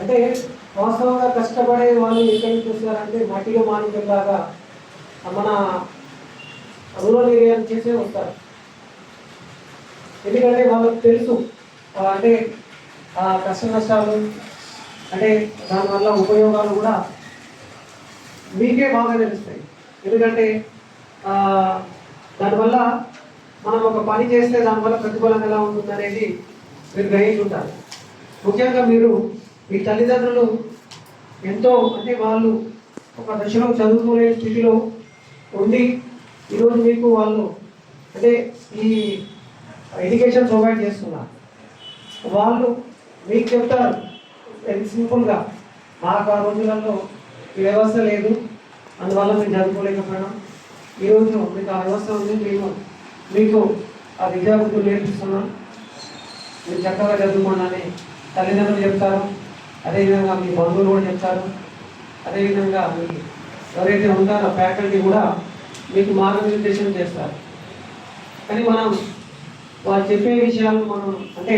అంటే వాస్తవంగా కష్టపడే వాళ్ళు ఎక్కడికి చూస్తారంటే వస్తారంటే మాణిక్యం లాగా మన రూరల్ ఏరియా నుంచే వస్తారు. ఎందుకంటే వాళ్ళకి తెలుసు అంటే ఆ కష్ట నష్టాలు అంటే దానివల్ల ఉపయోగాలు కూడా మీకే బాగా తెలుస్తాయి. ఎందుకంటే దానివల్ల మనం ఒక పని చేస్తే దానివల్ల ప్రతిఫలం ఎలా ఉంటుంది అనేది మీరు గ్రహించుంటారు. ముఖ్యంగా మీరు మీ తల్లిదండ్రులు ఎంతో అంటే వాళ్ళు ఒక దశలో చదువుకునే స్థితిలో ఉండి ఈరోజు మీకు వాళ్ళు అంటే ఈ ఎడ్యుకేషన్ ప్రొవైడ్ చేస్తున్నారు. వాళ్ళు మీకు చెప్తారు వెరీ సింపుల్గా మాకు ఆ రోజులలో ఈ వ్యవస్థ లేదు అందువల్ల మేము చదువుకోలేకపోయినాం. ఈరోజు మీకు ఆ వ్యవస్థ ఉంది మేము మీకు ఆ విద్యాబుద్ధులు నేర్పిస్తున్నాం. మీరు చక్కగా చదువుకోండి అని తల్లిదండ్రులు చెప్తారు. అదేవిధంగా మీ బంధువులు కూడా చెప్తారు. అదేవిధంగా మీ ఎవరైతే ఉంటారో ఫ్యాకల్టీ కూడా మీకు మార్గనిర్దేశం చేస్తారు. కానీ మనం వాళ్ళు చెప్పే విషయాలు మనం అంటే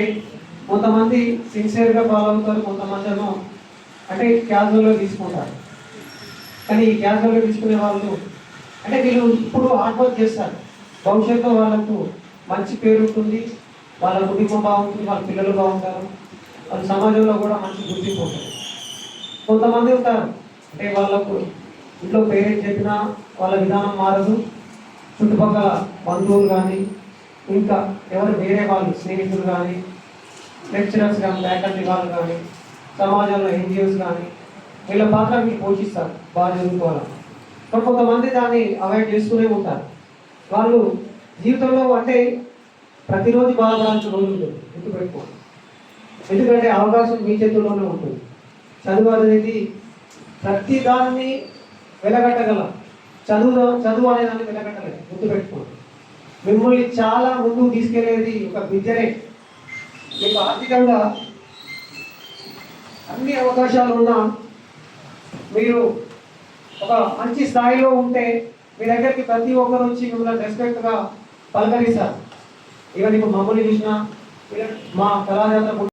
కొంతమంది సిన్సియర్గా ఫాలో అవుతారు కొంతమంది ఏమో అంటే క్యాజువల్గా తీసుకుంటారు. కానీ ఈ క్యాజువల్గా తీసుకునే వాళ్ళు అంటే వీళ్ళు ఇప్పుడు హార్డ్ వర్క్ చేస్తారు. భవిష్యత్తులో వాళ్ళకు మంచి పేరు ఉంటుంది వాళ్ళ కుటుంబం బాగుంటుంది వాళ్ళ పిల్లలు బాగుంటారు. వాళ్ళ సమాజంలో కూడా మంచి గుర్తింపు ఉంటుంది కొంతమంది ఉంటారు. అంటే వాళ్ళకు ఇంట్లో పేరెంట్స్ చెప్పినా వాళ్ళ విధానం మారదు. చుట్టుపక్కల బంధువులు కానీ ఇంకా ఎవరు వేరే వాళ్ళు స్నేహితులు కానీ లెక్చరర్స్ కానీ ఫ్యాకల్టీ వాళ్ళు కానీ సమాజంలో ఎన్జిఓస్ కానీ వీళ్ళ పాత్ర మీరు పోషిస్తారు బాగా చదువుకోవాలి మరి కొంతమంది దాన్ని అవాయిడ్ చేస్తూనే ఉంటారు. వాళ్ళు జీవితంలో అంటే ప్రతిరోజు బాధపడాల్సిన రోజు ఉంటుంది గుర్తుపెట్టుకోండి. ఎందుకంటే అవకాశం మీ చేతుల్లోనే ఉంటుంది. చదువు అనేది ప్రతి దాన్ని వెలగట్టగలం. చదువు చదువు అనే దాన్ని వెలగట్టలేదు గుర్తుపెట్టుకోండి మిమ్మల్ని చాలా ముందుకు తీసుకెళ్ళేది ఒక విద్యనే. మీకు ఆర్థికంగా అన్ని అవకాశాలు ఉన్నా మీరు ఒక మంచి స్థాయిలో ఉంటే మీ దగ్గరికి ప్రతి ఒక్కరు వచ్చి మిమ్మల్ని రెస్పెక్ట్గా పలకరిస్తారు. ఇక నీకు మమ్మల్ని చూసిన మా కళాజాతర